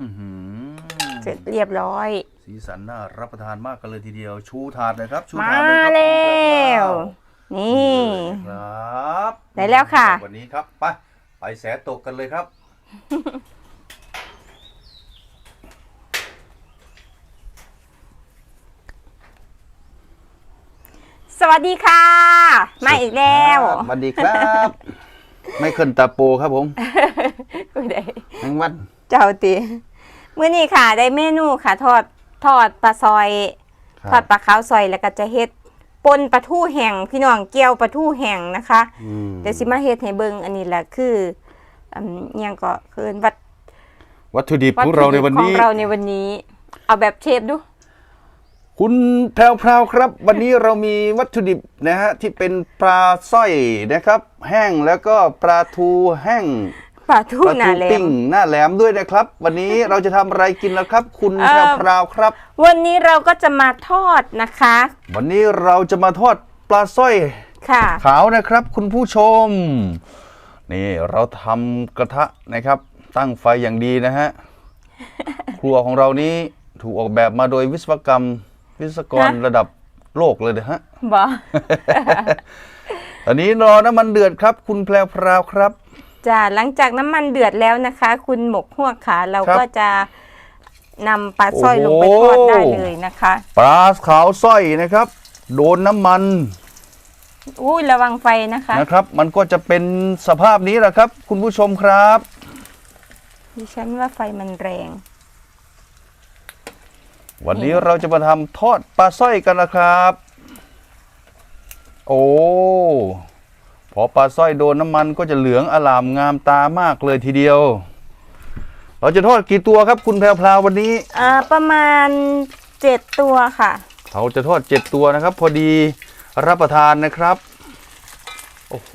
อื้อหือเสร็จเรียบร้อย สีสันน่ารับประทานมากกันเลยทีเดียว ชูถาดเลยครับ ชูมาถาดเลยครับแล้วนี่ครับได้แล้วค่ะ วันนี้ครับไปไปแสตกกันเลยครับสวัสดีค่ะ มาอีกแล้วสวัสดีครับ ไม่ขึ้นตาโปครับผมกูได้แมงวัน เจ้าตี มื้อนี้ค่ะ ได้เมนูค่ะ ทอดทอดปลาซอย ทอดปลาขาวซอยแล้วก็จะเฮ็ดปนปลาทูแห้งพี่น้องเกี๊ยวปลาทูแห้งนะคะอืมเดี๋ยวสิมาเฮ็ดให้เบิ่งอันนี้แหละคืออืมอิหยังก็คือวัตวัตถุดิบวัตของถุเราในดิบวันของนี้เราในวันนี้ เอาแบบเชฟดู คุณแพรวๆครับ วันนี้เรามีวัตถุดิบนะฮะที่เป็นปลาสร้อยนะครับ แห้งแล้วก็ปลาทูแห้ง ปลาทูปลาหนาทูแหลปิ้มงหน้าแหลมด้วยนะครับ วันนี้เราจะทำอะไรกินแล้วครับ คุณเอ่อแพรวๆครับ วันนี้เราก็จะมาทอดนะคะ วันนี้เราจะมาทอดปลาสร้อย ค่ะ ขาวนะครับคุณผู้ชม นี่เราทำกระทะนะครับ ตั้งไฟอย่างดีนะฮะ ครัวของเรานี้ถูกออกแบบมาโดยวิศวกรรม วิศวกรฮะ ระดับโลกเลยนะฮะบ่ตอนนี้รอน้ำมันเดือดครับ คุณแพรวพราวครับ จ้าหลังจากน้ำมันเดือดแล้วนะคะ คุณหมกหัวขาเราครับ ก็จะนำปลาสร้อยลงไปโอ้ทอดได้เลยนะคะ ปลาขาวสร้อยนะครับ โดนน้ำมันอุ้ยระวังไฟนะคะนะครับ มันก็จะเป็นสภาพนี้แหละครับ คุณผู้ชมครับ ดิฉันว่าไฟมันแรง วันนี้เราจะมาทำทอดปลาสร้อยกันนะครับ โอ้ พอปลาสร้อยโดนน้ำมันก็จะเหลืองอลามงามตามากเลยทีเดียว เราจะทอดกี่ตัวครับคุณแพรวพราววันนี้อ่าประมาณเจ็ดตัวค่ะ เราจะทอดเจ็ดตัวนะครับ พอดีรับประทานนะครับ โอ้โห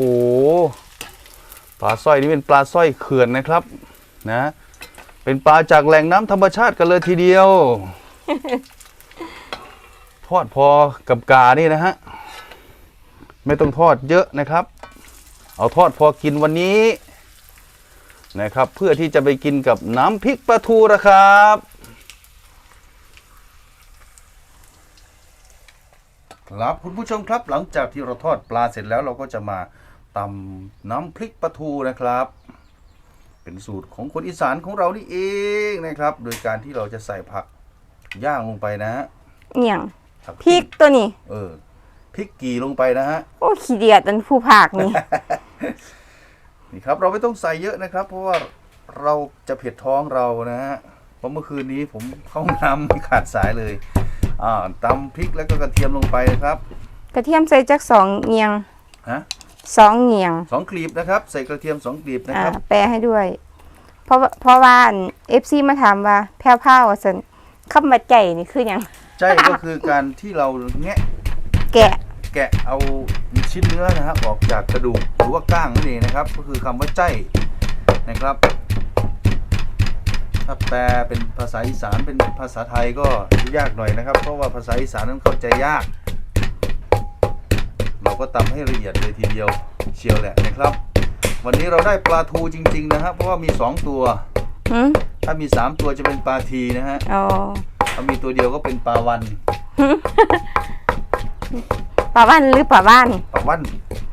ปลาสร้อยนี่เป็นปลาสร้อยเขื่อนนะครับ นะ เป็นปลาจากแหล่งน้ำธรรมชาติกันเลยทีเดียว ทอดพอกับกานี่นะฮะ ไม่ต้องทอดเยอะนะครับ เอาทอดพอกินวันนี้นะครับ เพื่อที่จะไปกินกับน้ำพริกปลาทูนะครับ ครับคุณผู้ชมครับหลังจากที่เราทอดปลาเสร็จแล้วเราก็จะมาตำน้ำพริกปลาทูนะครับ เป็นสูตรของคนอีสานของเรานี่เองนะครับ โดยการที่เราจะใส่ผักย่างลงไปนะฮะเนียงผัพริกตัวนี้ เออพริกกี่ลงไปนะฮะ โอ้ขี้เดียดอันผู้ภาคนี่ นี่ครับเราไม่ต้องใส่เยอะนะครับ เพราะว่าเราจะเผ็ดท้องเรานะฮะเพราะเมื่อคืนนี้ผมเข้าห้องน้ำไม่ขาดสายเลยอ่าตำพริกแล้วก็กระเทียมลงไปนะครับกระเทียมใส่จักสองเงียงฮะสองเงียงสองกลีบนะครับ ใส่กระเทียมสองกลีบนะอ่าครับ แปลให้ด้วย เพราะว่าเพราะว่าเอฟซีมาถามว่าแพ้วผ้าว่าสันคำว่าใจนี่คืออย่างใจก็คือการที่เราแงะแกะ แกะเอาชิ้นเนื้อนะครับออกจากกระดูกหรือว่าก้างนั่นเองนะครับ ก็คือคำว่าใจนะครับถ้าแปลเป็นภาษาอีสานเป็นภาษาไทยก็ยากหน่อยนะครับ เพราะว่าภาษาอีสานนั้นเข้าใจยาก เราก็ตำให้ละเอียดเลยทีเดียวเชียวแหละนะครับ วันนี้เราได้ปลาทูจริง ๆ นะครับ เพราะว่ามีสองตัวหืมถ้ามีสามตัวจะเป็นปลาทีนะฮะอ๋อถ้ามีตัวเดียวก็เป็นปลาวัน ปลาบ้านหรือปลาบ้านปลาวัน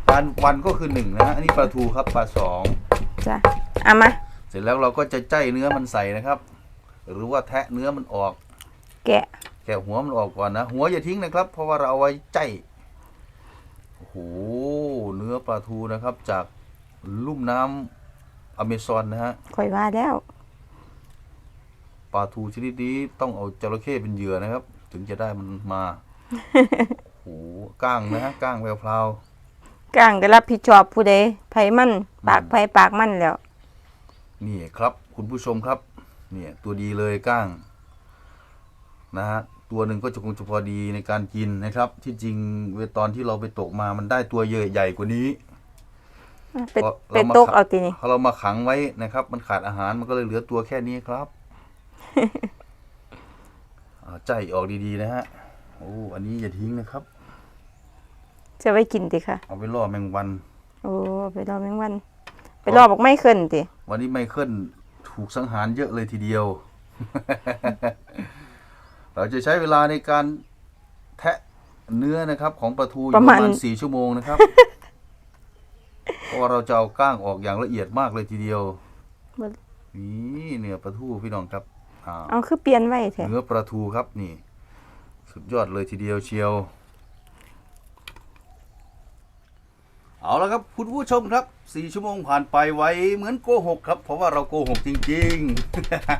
ปลาวันก็คือหนึ่งนะฮะอันนี้ปลาทูครับปลาสองจ้ะเอามา เสร็จแล้วเราก็จะใจเนื้อมันใส่นะครับ หรือว่าแทะเนื้อมันออก แกะแกะหัวมันออกก่อนนะ หัวอย่าทิ้งนะครับ เพราะว่าเราเอาไว้ใจโอ้โหเนื้อปลาทูนะครับ จากลุ่มน้ำอเมซอนนะฮะข่อยว่าแล้ว ปลาทูชนิดนี้ต้องเอาจระเข้เป็นเหยื่อนะครับ ถึงจะได้มันมาโอ้โหก้างนะฮะก้างแววพราวกลางก็รับผิดชอบผู้ใดไผมัน ปากไผปากมันแล้ว นี่ครับ คุณผู้ชมครับ เนี่ยตัวดีเลยก้างนะฮะตัวหนึ่งก็จะคงจะพอดีในการกินนะครับ ที่จริงเวลาตอนที่เราไปตกมามันได้ตัวเยอะใหญ่กว่านี้เป็ดพราะเป็ดรมตกขังเอาตีนี่พอเรามาขังไว้นะครับ มันขาดอาหารมันก็เลยเหลือตัวแค่นี้ครับอ่าใจออกดีๆนะฮะ โอ้ อันนี้อย่าทิ้งนะครับ จะไว้กินติค่ะ เอาไปล่อแมงวัน โอ้ไปรอแมงวัน ไปรอบอกไม่ขึ้นติวันนี้ไมเคิลถูกสังหารเยอะเลยทีเดียว เราจะใช้เวลาในการแทะเนื้อนะครับ ของปลาทูอยู่ประมาณสี่ชั่วโมงนะครับ เพราะว่าเราจะเอาก้างออกอย่างละเอียดมากเลยทีเดียว นี่เนื้อปลาทูพี่น้องครับอ่าเอาคือเปลี่ยนไว้แท้เนื้อปลาทูครับนี่ สุดยอดเลยทีเดียวเชียว เอาละครับคุณผู้ชมครับสี่ชั่วโมงผ่านไปไวเหมือนโกหกครับ เพราะว่าเราโกหกจริง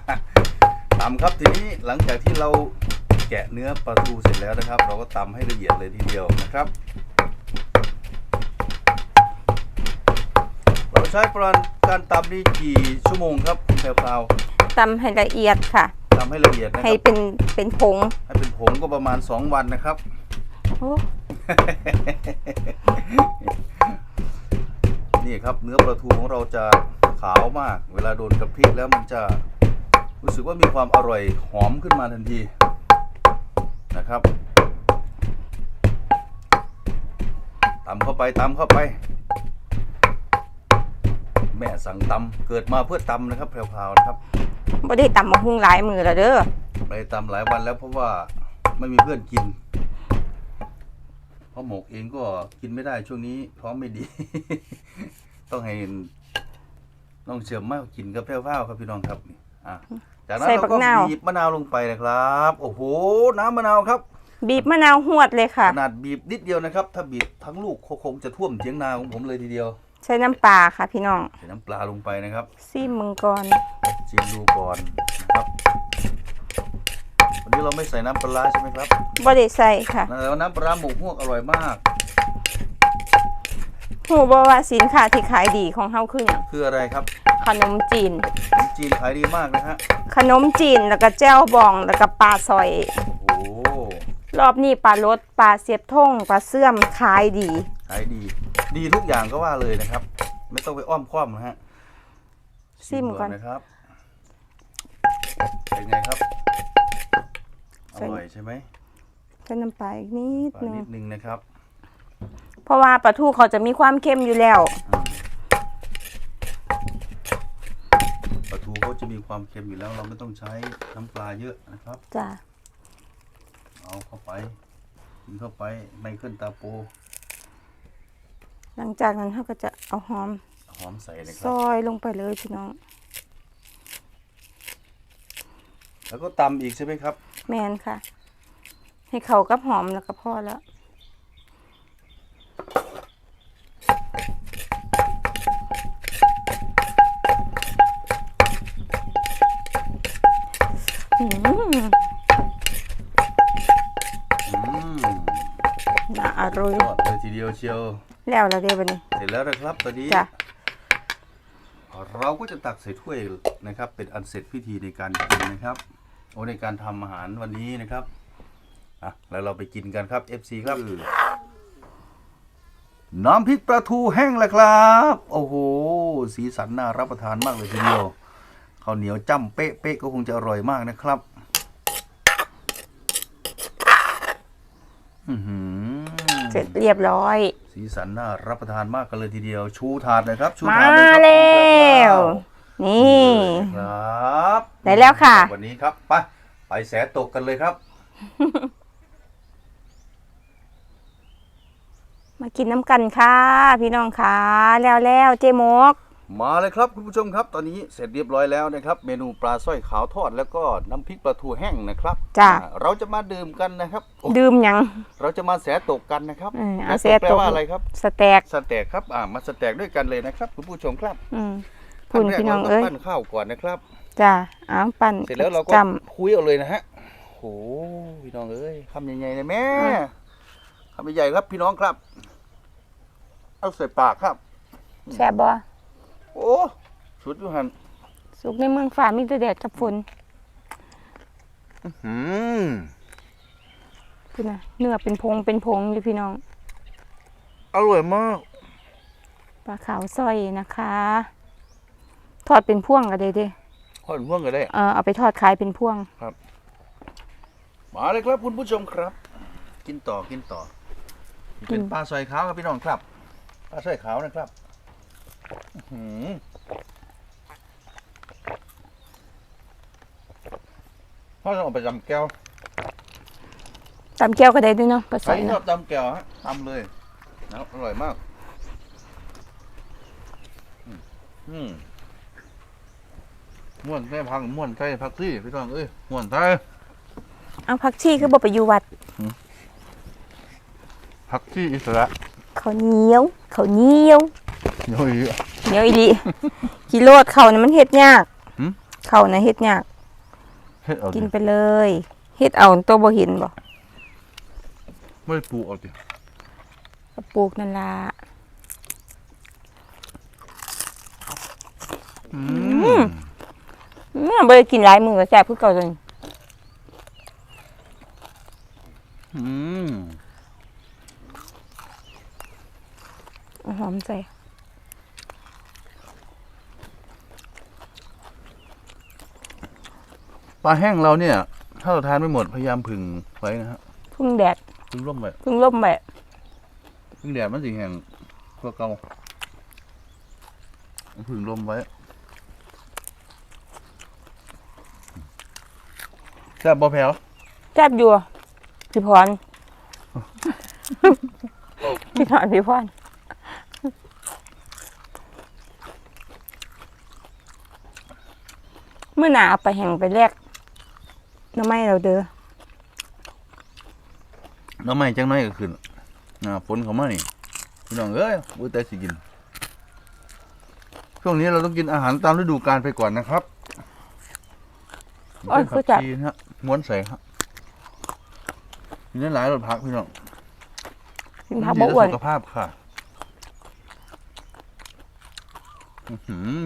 ๆตำครับทีนี้หลังจากที่เราแกะเนื้อปลาทูเสร็จแล้วนะครับ เราก็ตำให้ละเอียดเลยทีเดียวนะครับเราใช้ประมาณการตำนี่กี่ชั่วโมงครับคุณแพรวตำให้ละเอียดค่ะ ๆตำให้ละเอียดนะคให้รับเป็นเป็นผงให้เป็นผงก็ประมาณ 2 วันนะครับ โอ้นี่ครับเนื้อปลาทูของเราจะขาวมาก เวลาโดนกระพริกแล้วมันจะรู้สึกว่ามีความอร่อยหอมขึ้นมาทันทีนะครับตำเข้าไปตำเข้าไป แม่สั่งตำเกิดมาเพื่อตำนะครับแพรวๆนะครับ บ่ได้ตำมาหุงหลายมือแล้วเด้อไปตำหลายวันแล้วเพราะว่าไม่มีเพื่อนกินเพราะหมกเองก็กินไม่ได้ช่วงนี้ท้องไม่ดี ต้องให้น้องเชื่อมมากกินกับแพร่วๆครับพี่น้องครับนี่อะจากนั้นใส่เราบักก็นาว บีบมะนาวลงไปนะครับ โอ้โห น้ำมะนาวครับ บีบมะนาวหวดเลยค่ะ ขนาดบีบนิดเดียวนะครับ ถ้าบีบทั้งลูกคงจะท่วมเถียงนาของผมเลยทีเดียว ใช้น้ำปลาค่ะพี่น้องใส่น้ำปลาลงไปนะครับซีมึงก่อนชิมดูก่อนนะครับวันนี้เราไม่ใส่น้ำปลาร้าใช่ไหมครับบ่ได้ใส่ค่ะแล้วน้ำปลาร้าหมกฮวกอร่อยมาก หูบ่ว่าสินค้าที่ขายดีของเฮาคือหยังคืออะไรครับขนมจีน ขนมจีนขายดีมากนะฮะขนมจีนแล้วก็แจ่วบองแล้วก็ปลาซอย โอ้โห รอบนี้ปลารสปลาเสียบท่งปลาเสื่อมขายดี ขายดี ดีทุกอย่างก็ว่าเลยนะครับ ไม่ต้องไปอ้อมค้อมนะฮะซิมก่อนนะครับเป็นไงครับอใส่ร่อยใช่ไหมใช้น้ำปลาอีกนิดปลานึงนิดนึงนะครับ เพราะว่าปลาทูเขาจะมีความเค็มอยู่แล้วปลาทูเขาจะมีความเค็มอยู่แล้ว เราไม่ต้องใช้น้ำปลาเยอะนะครับจ้ะ เอาเข้าไป กินเข้าไปไม่ขึ้นตาโปหลังจากนั้นเขาก็จะเอาหอมหอมใส่เลยคซรับ อยลงไปเลยพี่น้อง แล้วก็ตำอีกใช่ไหมครับ แมนค่ะ ให้เขากับหอมแล้วก็พอแล้ว อืม อืม น่าอ ร่อยยอดเลยทีเดียวเชียว แล้วแล้วเดี๋ยววันนี้ เสร็จแล้วนะครับตอนนี้จ้ะ เราก็จะตักใส่ถ้วยนะครับ เป็นอันเสร็จพิธีในการกินนะครับโอ้ในการทำอาหารวันนี้นะครับอะแล้วเราไปกินกันครับ FC ครับ น้ำพริกปลาทูแห้งแล้วครับ โอ้โห สีสันน่ารับประทานมากเลยทีเดียวข้าวเหนียวจ้ำเป๊ะเป๊ะๆก็คงจะอร่อยมากนะครับ อื้อหือ เสร็จเรียบร้อย สีสันน่ารับประทานมากกันเลยทีเดียวชูถาดเลยครับชูมาถาดเลยครับแล้วนี่ครับได้แล้วค่ะ วันนี้ครับไปไปแสตกกันเลยครับ มากินน้ำกันค่ะ พี่น้องค่ะแล้วแล้วเจมก มาเลยครับคุณผู้ชมครับ ตอนนี้เสร็จเรียบร้อยแล้วนะครับ เมนูปลาสร้อยขาวทอดแล้วก็น้ำพริกปลาทูแห้งนะครับจ้ะ อ่าเราจะมาดื่มกันนะครับโอ้ดื่มหยัง เราจะมาแสตกกันนะครับเออเอาแสตกแสตกแปลว่าอะไรครับสแต็กสแต็กครับอ่ามาสแต็กด้วยกันเลยนะครับคุณผู้ชมครับอืมคุณขั้แรกพี่น้องราก็เอ้ยปั้นข้าวก่อนนะครับ จ้าอ้าวปั่นเสร็จแล้วเราก็จ คุยเอาเลยนะฮะโหพี่น้องเอ้ยคำใหญ่ๆเลยแม่อืมคำใหญ่ๆครับพี่น้องครับ เอาใส่ปากครับำแซ่บบ่ โอ้สุดอยู่หันสุกในเมืองฟ้ามีแต่แดดกับฝนอืมพุ่นน่ะเนื้อเป็นพงเป็นพงอยู่พี่น้องอร่อยมากปลาขาวซอยนะคะ ทอดเป็นพ่วงก็ได้เด้ขอนพ่วงก็ได้เออเอาไปทอดขายเป็นพ่วงมาเลยครับคุณผู้ชมครับ กินต่อกินต่อนี่เป็นปลาสอยขาวครับพี่น้องครับปลาสอยขาวนะครับอื้อหือ พ่อต้องเอาไปจำแก้วตำแก้วก็ได้ด้วยเนาะปลาซใครอยชอเนาะบจำแก้วฮะทำเลยนะอร่อยมาก อืมอืมม่วนใส่พังม่วนใส่พักที่พี่น้องเอ้ยม่วนใส่เอาผักชีคือบ่ไปอยู่วัดพักที่อิสระข้าวเหนียวข้าวเหนียว เดี๋ยวอีกเหนียวอีหลีกิโลดเขาวน่ะมันเฮ็ดยากหืม เขาน่ะเฮ็ดยาก เฮ็ดเอากิดินไปเลยเฮ็ดเอาตัวบ่เห็นบ่ไม่ได้ปลูกเอาดิก็ปลูกนั่นล่ะอืมอืมบ่ได้กินหลายมื้อก็แซ่บคือเก่าจังอืมเอาหอมใส่ ปลาแห้งเราเนี่ย ถ้าเราทานไม่หมดพยายามผึ่งไว้นะฮะพึ่งแดดผึ่งร่มไว้พึ่งลมไว้ผึ่งแดดมันสิแห้งกว่าเก่าผึ่งร่มไว้แซ่บบ่แพ้วแซ่บอยู่พี่พรพี่พรพี่พรเมื่อหนาเอาไปแห่งไปแลกห น้ำไม้เราเด้อน้ำไม่จังน้อยก็ขึ้นอ่าฝนเขามานี่พี่น้องเอ้ยอุ้ยแต่สิกิน ช่วงนี้เราต้องกินอาหารตามฤดูกาลไปก่อนนะครับโอ้ยผัเข้าใจชีนะฮะม้วนใส่ครับมีหลายรสผักพี่น้องกินผักบ่อ้วนดีต่อสุขภาพค่ะอื้อหือ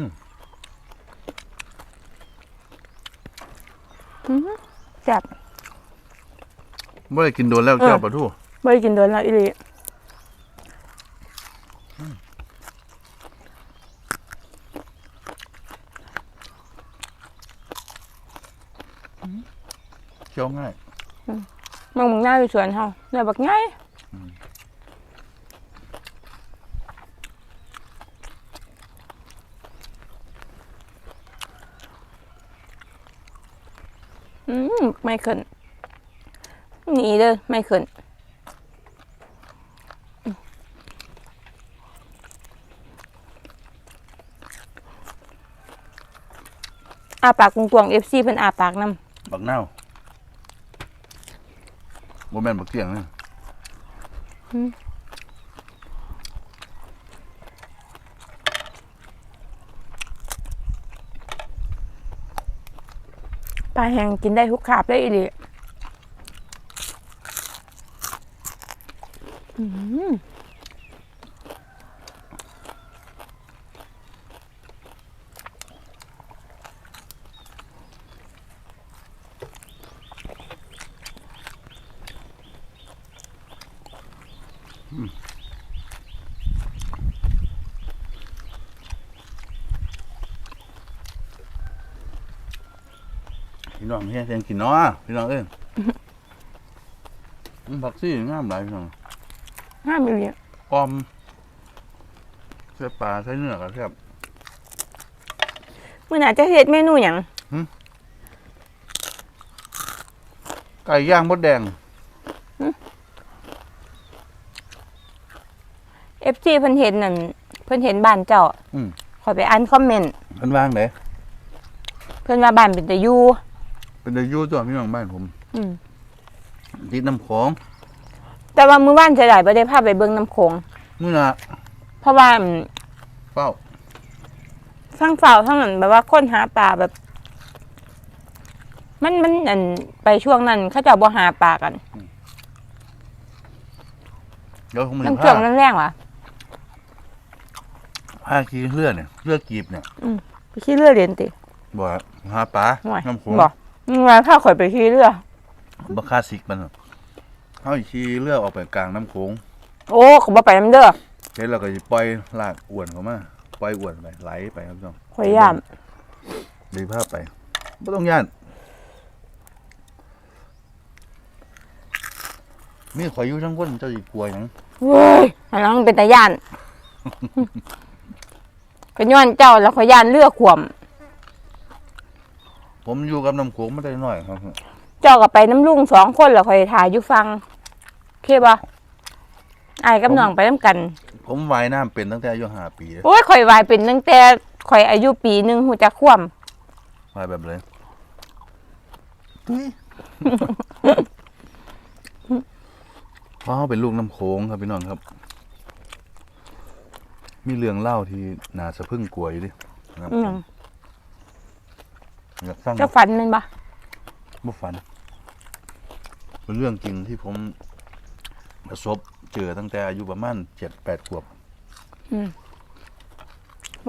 แซ่บไม่ได้กินโดนแล้วเออเจ้าปลาทูไม่ได้กินโดนแล้วอีหลีเคี้ยวง่ายมึงมึงหน้าอยู่สวนเฮาเนี่ยบักง่าย อืมไม่ขึ้นหนีเลยไม่ขึ้นอาปากกวงๆเอฟซีเพิ่นอาปากน้ำบักเน่าโมแมนบักเกียงเลย ปลาแห้งกินได้ทุกคาบได้อีหลีอืม พี่น้องเฮียเสียงกินเนาะพี่น้องเอ้ยอืมผักซี่งามหลายพี่น้องห้ามอีหลีออมใส่ปลาใส่เนื้อกันครับมื้อหน้าจะเฮ็ดเมนูหยังไก่ย่างมดแดง FC เพิ่นเห็นนั่นเพิ่นเห็นบ้านเจ้าอืม ขอยไปอ่านคอมเมนต์ มันวางไหน เพิ่นว่าบ้านเป็นตะอยู่ เป็นเดยูตัวพี่น้องบ้านผมอืมติดน้ำของแต่ว่ามื้อวานจะได้บ่ได้พาไปเบิ่งน้ำโขงมื้อน่ะเพราะว่าอืมเฝ้าทั้งฝ่าวทั้งนั้นแบบว่าคนหาปลาแบบ มันมันอันไปช่วงนั้นเขาเจะบ่หาปลากันเดี๋ยวผมจะมันช่วพางแรงๆว่ะพาขี่เรือเนี่ยเรือกีบเนี่ยไปขี่เรือเรียนติบ่หาปลาห่วยน้ำโขงบ่มึ งว่าพาข่อยไปขี่เรือบัคาสิกมันน่ะเขาสิขี่เรือออกไปกลางน้ำโขงโอ้เขาบ่ไปนํเด้อเสร็จแล้วก็จะปล่อยลากอวนเข้ามาปล่อยอวนไปไหลไปครับพี่น้องข่อยย่านดีภาพไปไม่ต้องย่านมีข่อยอยู่ทั้งคนเจ้าสิกลัวหยังเว้ยอันนั้นมันเป็นตาย่านก็ย้อนเจ้าแล้วข่อยย่านเรือขวม ผมอยู่กับน้ำโขงไม่ได้น้อยครับ เจ้ากับไปน้ำลุงสองคนแล้วคอยถ่ายอยู่ฟังโอเคบ่ไอ้ายกับน้องไปน้ำกัน ผมว่ายน้ำเป็นตั้งแต่อายุห้าปีเลยโอ้ยข่อยวายเป็นตั้งแต่ข่อยอายุปีหนึ่งหูจักคว่ว่ายแบบเลยตุ้ย เพราะเขาเป็นลูกน้ำโขงครับพี่น้องครับ มีเรื่องเล่าที่น่าสะพรึงกลัวอยู่ดินะครับำอืม อยากฟังเจ้าฝันแมันบ่บ่ฝันเป็นเรื่องจริงที่ผมประสบเจอตั้งแต่อายุประมาณเจ็ดแปดขวบ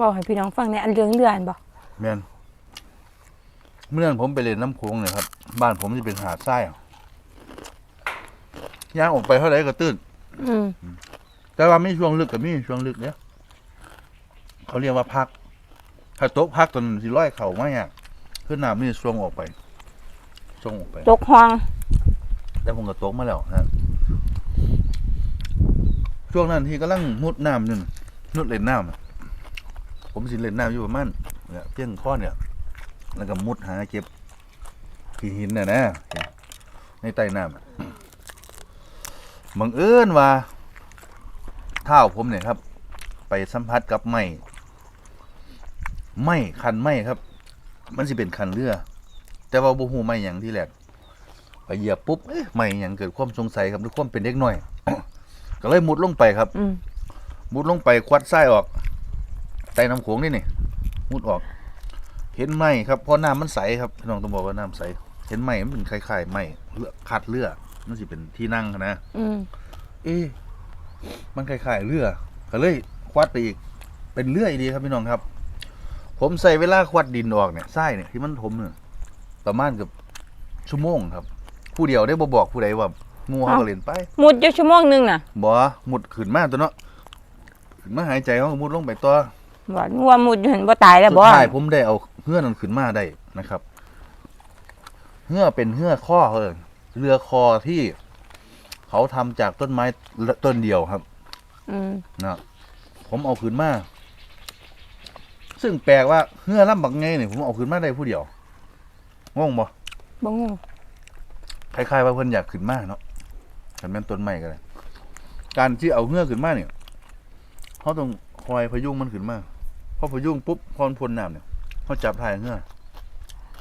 บอกให้พี่น้องฟังในอันเรื่องเรือนบ่แม่นเมื่อนั้นผมไปเล่นน้ำโขงเนี่ยครับ บ้านผมจะเป็นหาดทรายอะย่างออกไปเท่าไหร่ก็ตื้น อืมแต่ว่าไม่ช่วงลึกกับมีช่วงลึกเนี่ยเขาเรียกว่าพัก ถ้าโต๊ะพักตอนสิร้อยเข่าไม่อะ ขึ้นน้ำนี่ช่วงออกไปช่วงออกไปตกห้องแต่ผมก็โต๊ะมาแล้วนะช่วงนั้นที่กำลังมุดน้ำนี่มุดเล่นน้ำอะผมสิเล่นน้ำอยู่ประมาณเนี่ยเพียงข้อเนี่ย แล้วก็มุดหาเก็บขี้หินน่ะนะในใต้น้ำอะบังเอิญว่าเท้าผมเนี่ยครับ ไปสัมผัสกับไม้ไม้คันไม้ครับ มันสิเป็นคันเรือ แต่ว่าบ่ฮู้ไม้หยังที่แรกไปเหยียบปุ๊บเอ๊ะไม้หยังเกิดความสงสัยครับด้วยความเป็นเด็กน้อย ก็เลยมุดลงไปครับ อืมมุดลงไปควัดไส้ออกใต้น้ำโขงนี่นี่มุดออก เห็นไหมครับเพราะน้ำมันใสครับพี่น้องต้องบอกว่าน้ำใส เห็นไหมมันเป็นคล้ายๆไหมเลือขาดเลือมันสิเป็นที่นั่งนะอืมเอ๊ะมันคล้ายๆเรือก็เลยควัดไปอีก เป็นเรืออีกดีครับพี่น้องครับ ผมใส่เวลาควัดดินออกเนี่ยไส้เนี่ยที่มันถมเนี่ยประมาณเกับชั่วโมงครับ ผู้เดียวได้บ่บอกผู้ใดว่างูเขาก็เล่นไปมุดอยู่ชั่วโมงหนึงน่ะบ่มุดขึ้นมาตัวเนาะขึ้นมาหายใจเขาก็มุดลงไปต่อบ่งัวมุดอยู่เห็นบ่ตายแล้วสุบ่ดท้ายผมได้เอาเหือนั้นขึ้นมาได้นะครับเหือเป็นเหือข้อเขาเอิ้นเรือคอที่เขาทำจากต้นไม้ต้นเดียวครับ อืม นะผมเอาขึ้นมา ซึ่งแปลกว่าเหือลำบักไงเนี่ยผมเอาขึ้นมาได้ผู้เดียวงงบ่บ่งงคล้ายๆว่าเพิ่นอยากขึ้นมาเนาะแต่แม่นต้นไม้ก็ได้การที่เอาเหือขึ้นมาเนี่ยเขาต้องคอยพยุงมันขึ้นมาพอพยุงปุ๊บพอมันพ้นน้ำเนี่ยเขาจับถ่ายเหือ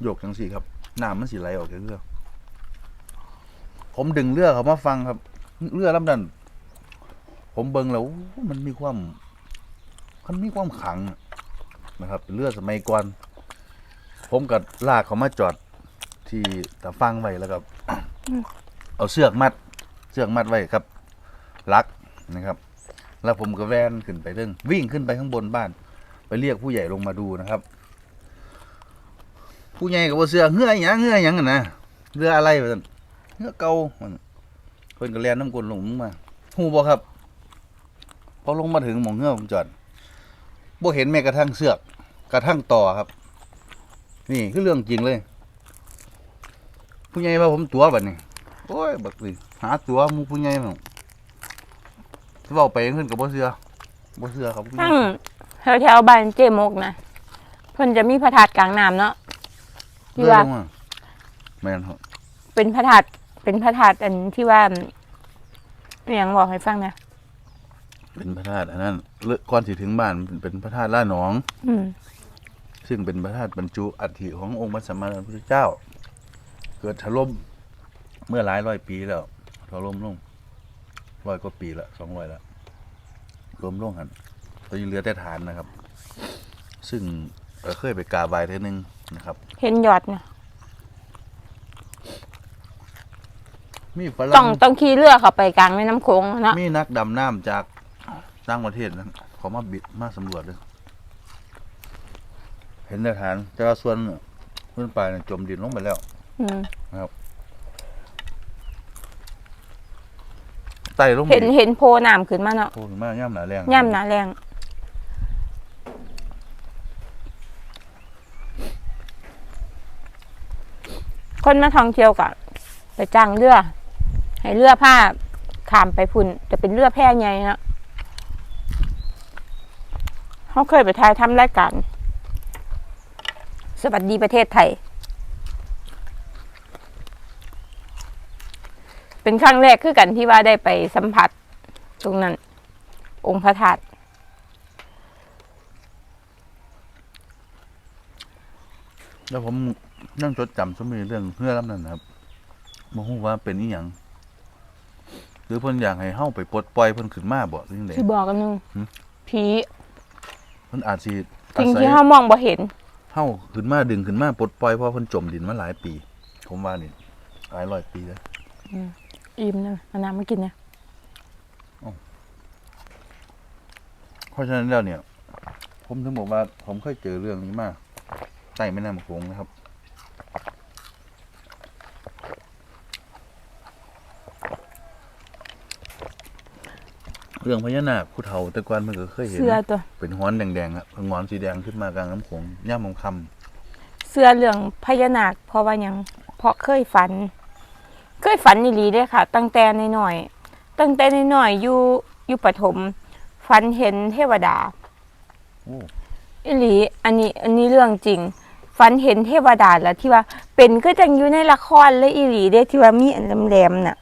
โยกจังสี่ครับน้ำมันสีไหลออกจากเรือผมดึงเรือเขามาฟังครับ เรือลำนั้นผมเบิ่งแล้วอู้มันมีความ มันมีความขลัง นะครับเป็นเรือสมัยก่อนผมก็ลากเขามาจอดที่ตะฟังไว้แล้วก็เอาเสือกมัด เสือกมัดไว้ครับลักนะครับ แล้วผมก็แวนขึ้นไปเรื่องวิ่งขึ้นไปข้างบนบ้าน ไปเรียกผู้ใหญ่ลงมาดูนะครับ ผู้ใหญ่ก็ว่าเสือเหือหยังเหือหยังอะนะเรืออะไรวะท่นเหือเก่ามันเพิ่นก็แล่นน้ำกลนลงมาหูบ่ครับพอลงมาถึงหมองเหือผมจอดบ่เห็นแม้กระทั่งเสือก กระทั่งต่อครับ นี่คือเรื่องจริงเลย ผู้ใหญ่ว่าผมตัวบัดนี้โอ้ยบักสิหาตัวหมูผู้ใหญ่มั้งสิเว้าไปขึ้นกับบ่เสือบ่เสือครับผู้ใหญ่ทั้งแถวๆบ้านเจมกนะเพิ่นจะมีพระธาตุกลางน้ำเนาะที่เรือว่าลงมาแม่นครับเป็นพระธาตุเป็นพระธาตุอันที่ว่าอหยังบอกให้ฟังนะ เป็นพระธาตุอันนั้นเลือกก่อนสิถึงบ้านเป็นพระธาตุล่าหนอง อืมซึ่งเป็นพระธาตุบรรจุอัฐิขององค์พระสัมมาสัมพุทธเจ้า เกิดถล่มเมื่อหลายร้อยปีแล้วถล่มลงร้อยกว่าปีละสองร้อยละล้มลงหันตอนนี้เหลือแต่ฐานนะครับ ซึ่งเอ่อเคยไปกราบไหว้เท่อนึงนะครับ เห็นยอดนะมีฝต้อรั่งงต้องขี่เรือเข้าไปกลางแม่น้ำโขงเนาะมีนักดำน้ำจาก ต่างประเทศนะเขามาบิดมาสำรวจเลยเห็นแต่ฐาน แต่ว่าส่วนส่วนปลายเนี่ยจมดินลงไปแล้วอืมไต่ลงไปเห็นเห็นโพน้ำขึ้นมาเนาะโอ้ยมาย่ำหนาแรงย่ำหนาแรงคนมาท่องเที่ยวกับไปจ้างเรือ ให้เรือผ้าขามไปพุ่นจะเป็นเรือแพร่ใหญ่เนาะ เขาเคยไปถ่ายทำรายการสวัสดีประเทศไทย เป็นครั้งแรกคือกันที่ว่าได้ไปสัมผัส ตรงนั้น องค์พระธาตุแล้วผมนั่งจดจำสมีเรื่องเพื่อรับนั่นนะครับมองว่าเป็นอีหยังหรือเพิ่นอยากให้เฮ้าไปปลดปล่อยเพิ่นขึ้นมาบ่หรือยังไงคือบอกกันนึงผี มผีเพิ่นอาจสิอาสิ่งศัยที่เฮามองบ่เห็น เฮาขึ้นมาดึงขึ้นมาปลดปล่อยเพราะเพิ่นจมดินมาหลายปี ผมว่านี่หลายร้อยปีแล้วอิ่มนะเอาน้ำมากินนะเพราะฉะนั้นแล้วเนี่ย ผมถึงบอกว่าผมเคยเจอเรื่องนี้มาใต้แม่น้ำโขงนะครับ เรื่องพญานาคผู้เฒ่าแต่ก่อนมันก็เคยเห็นเสื้อตัว เป็นหอนแดงๆอะเป็นหงอนสีแดงขึ้นมากลางน้ำโขงย่ามมงคเสื้อเรื่องพญานาคเพราะว่าหยังเพราะเคยฝัน เคยฝันอีหลีเด้อค่ะ ตั้งแต่น้อยๆตั้งแต่น้อยๆอยู่อยู่ปฐมฝันเห็นเทวดาำโอ้อีหลีอันนี้อันนี้เรื่องจริง ฝันเห็นเทวดาแล้วที่ว่าเป็นก็จังอยู่ในละครเลยอีหลีเด้ที่ว่ามีอันแหลมๆน่ะ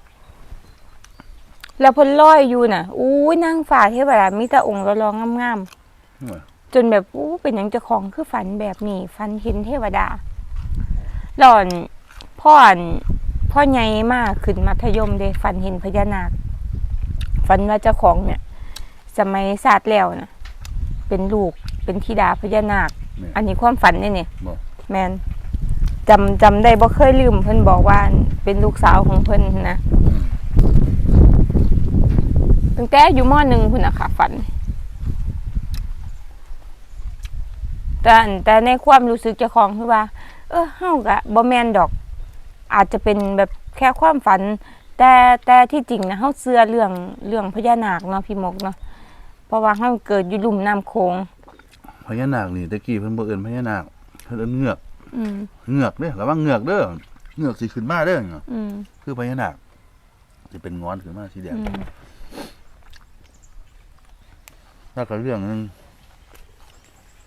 แล้วเพิ่นลอยอยู่น่ะอู้ยนางฟ้าเทวดามีแต่องค์ละรองงามๆนี่ว่ะจนแบบอู้เป็นหยังเจ้าของคือฝันแบบนี้ฝันเห็นเทวดาหล่อนพ่ออั่นพ่อใหญ่มากขึ้นมัธยมเดยฝันเห็นพญานาคฝันว่าเจ้าของเนี่ย สมัยศาสตร์แล้วนะเป็นลูกเป็นธิดาพญานาคเนี่ยอันนี้ความฝันนี่นี่บอกแมนจำจำได้บ่เคยลืมเพิ่นบอกว่าเป็นลูกสาวของเพิ่นนะ ตั้งแต่อยู่มหนึ่งพุ่นนะค่ะฝัน แต่อันแต่ในความรู้สึกเจ้าของคือว่า เออเฮากะบ่แม่นดอก อาจจะเป็นแบบแค่ความฝัน แต่แต่ที่จริงนะเฮาเชื่อเรื่องเรื่องพญานาคเนาะพี่มกเนาะเพราะว่าเฮาเกิดอยู่ลุ่มน้ำโขงพญานาคนี่ตะกี้เพิ่นบ่เอิ้นพญานาคเพิ่นเอิ้นเงือกอืมเงือกเด้อระวังเงือกเด้อเงือกสิขึ้นมาเด้ออืมคือพญานาคจะเป็นงอนขึ้นมาสีแดง อืม แล้วก็เรื่องหนึง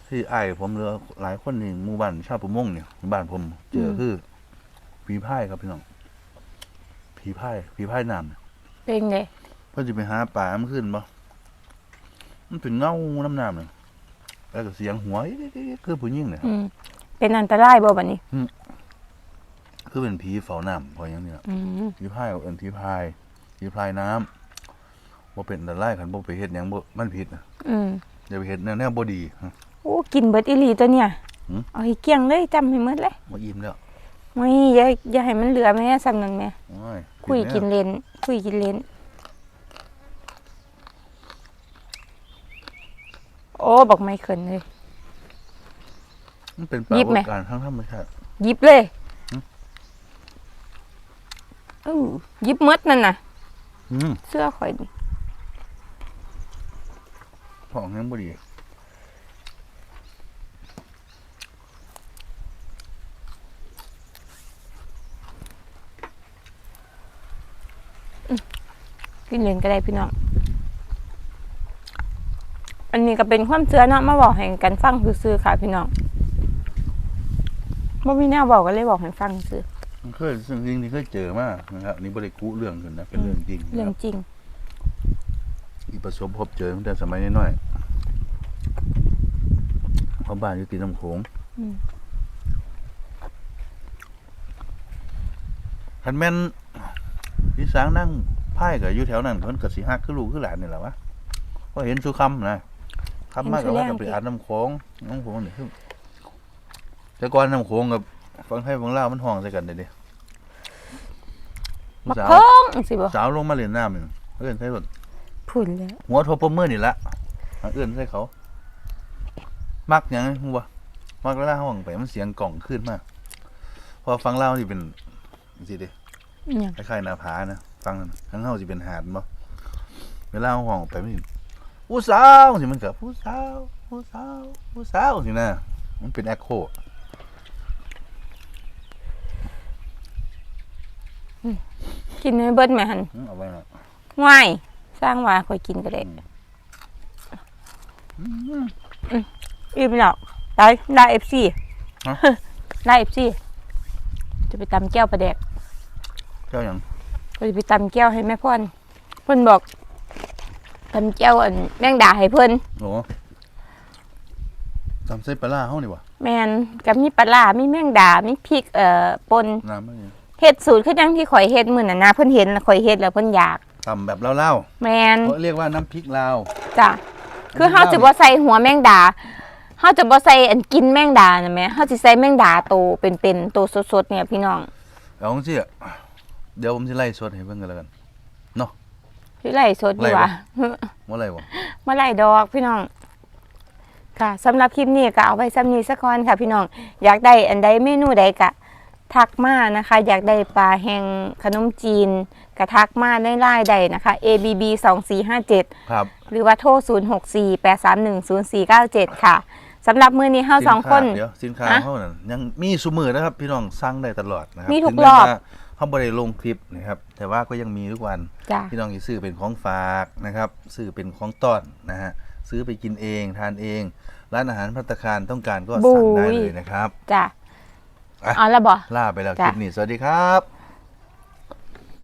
ที่ไอ้ายผมเหลือหลายคนนี่หมู่บ้านชาวประมงเนี่ยบ้านผม เจอคือผีพายครับพี่น้องผีพายผีพายน้ำเนี่ยเป็นไงเพิ่นสิไปหาปลามันขึ้นบ่มันเป็นเงาน้ำน้ำเนี่ยแล้วก็เสียงหัวอี๊ดๆๆคือผู้หญิงเนี่ยครับอืมเป็นอันตรายบ่บัดนี้คือเป็นผีเฝ้าน้ำเพราะอย่างนี้ล่ะอืมผีพายเอาเอิ้นผีพายผีพายน้ำ บ่เป็นอันตรายคันบ่ไปเฮ็ดหยังบ่มันผิดนะอืมอย่าไปเฮ็ดแนวแนวบ่ดีฮะ โอ้กินเบิดอีหลีตัวเนี่ย หืม เอาให้เกลี้ยงเลยจำให้หมดเลยบ่อิ่มแล้วไม่อย่าอย่าให้มันเหลือแม่ซ้ำนั้นแม่โอ้ยคุยกินเลนคุยกินเลนโอ้บอกไม่เขินเลย มันเป็นปรายิบกไหม ฏการณ์ทางธรรมชาติ หยิบเลยหืมอู้หยิบหมดนั่นน่ะ อืมเสื้อข่อยนี่ ของยังบ่ดีกินเลนก็ได้พี่น้อง อันนี้ก็เป็นความเชื่อเนาะมาบอกให้กันฟังซื่อๆค่ะพี่น้องบ่มีแนวบอกก็เลยบอกให้ฟังซื่อมันเคยสิ่งที่เคยเจอมานะครับอันนี่บ่ได้กุเรื่องขึ้นนะเป็นเรื่องจริงเรื่นะองครับจริง อีประสบพบเจอตั้งแต่สมัยน้อยๆเพราะบ้านอยู่ติดน้ำโขงอืมคันแม่นพี่สางนั่งพายก็อยู่แถวนั้นเพิ่นก็สิฮักคือลูกคือหลานนี่แหละวะเพราะเห็นสุคำนะคำมากก็ว่าก็ไปอาบน้ำโขงน้ำโขงนี่คือแต่ก่อนน้ำโขงกับฟังไทยฟังลาวมันห้องใส่กันเด้เด้มักสาวเพิ่งสิบ่สาวลงมาเล่นน้ำนี่เอื้อนใส่รถ พุ่นแล้วหัวโทรโปรเมอร์นี่ละเอื้อนใส่เขา มักหยังหัวมักเวลาห้องไปมันเสียงกล่องขึ้นมากพอฟังเล่าวนี่เป็นสิเด้อิหยังคล้ายๆหนาผานะฟังนั่นทั้งเฮาสิเป็นหาดบ่เวลาห้องไปมันสิผู้สาวสิมันก็ผู้สาวผู้สาวผู้สาวสินะมันเป็นแอคโคกินให้เบิดแม่หันอืมเอาไว้นะ ง่าย สร้างว่าค่อยกินก็ได้อิ่มแล้วได้ได้ FC ได้ FC จะไปตำแก้วปลาแดกเจ้าหยังก็จะไปตำแก้วให้แม่พ่อนเพิ่นบอกตำแก้วอันแมงดาให้เพิ่นโอ้จำใส่ปลาร้าเฮานี่วะแมนกับมีปลาร้ามีแมงดามีพริกเอ่อป่นน้ำมันนี่เฮ็ดสูตรคือจังที่ข่อยเฮ็ดมื้อนั้นนะเพิ่นเห็นแล้วข่อยเฮ็ดแล้วเพิ่นอยาก ตำแบบเล่าแมนๆเขาเรียกว่าน้ำพริกลาว จ้ะคือเฮาจะบ่ใส่หัวแมงดาเฮาจะบ่ใส่อันกินแมงดานะแม่เฮาสิใส่แมงดาโตเป็นๆโตสดๆเนี่ยพี่น้องเอาจังซี่อะเดี๋ยวผมสิไล่สดให้เบิ่งกันแล้วกันพี่ไล่สดดีกว่าว่าอะไรวะมาไล่ดอกพี่น้อง ค่ะสำหรับคลิปนี้ก็เอาไว้ซ้ำนี้สักก่อนค่ะพี่น้อง อยากได้อันใดเมนูใดก็ ทักมานะคะ อยากได้ปลาแห้งขนมจีนก็ทักมาได้ไล่ใดนะคะ ABB 2457ครับหรือว่าโทร 0648310497 ค่ะสำหรับมื้อนี้เฮาสองคนสิาเดี๋ยวสินค้าฮะเฮานั่นยังมีซุมือนะครับ พี่น้องสั่งได้ตลอดนะครับมีทุกถึงแรอบว่าเฮาบ่ได้ลงคลิปนะครับแต่ว่าก็ยังมีทุกวันจ้ะพี่น้องสิซื้อเป็นของฝากนะครับซื้อเป็นของต้อนนะฮะซื้อไปกินเองทานเอง ร้านอาหารภัตตาคารต้องการก็สั่งได้เลยนะครับจ้ะ อะเอาละบ่ ลาไปแล้วคจ้ะ ลิปนี้สวัสดีครับ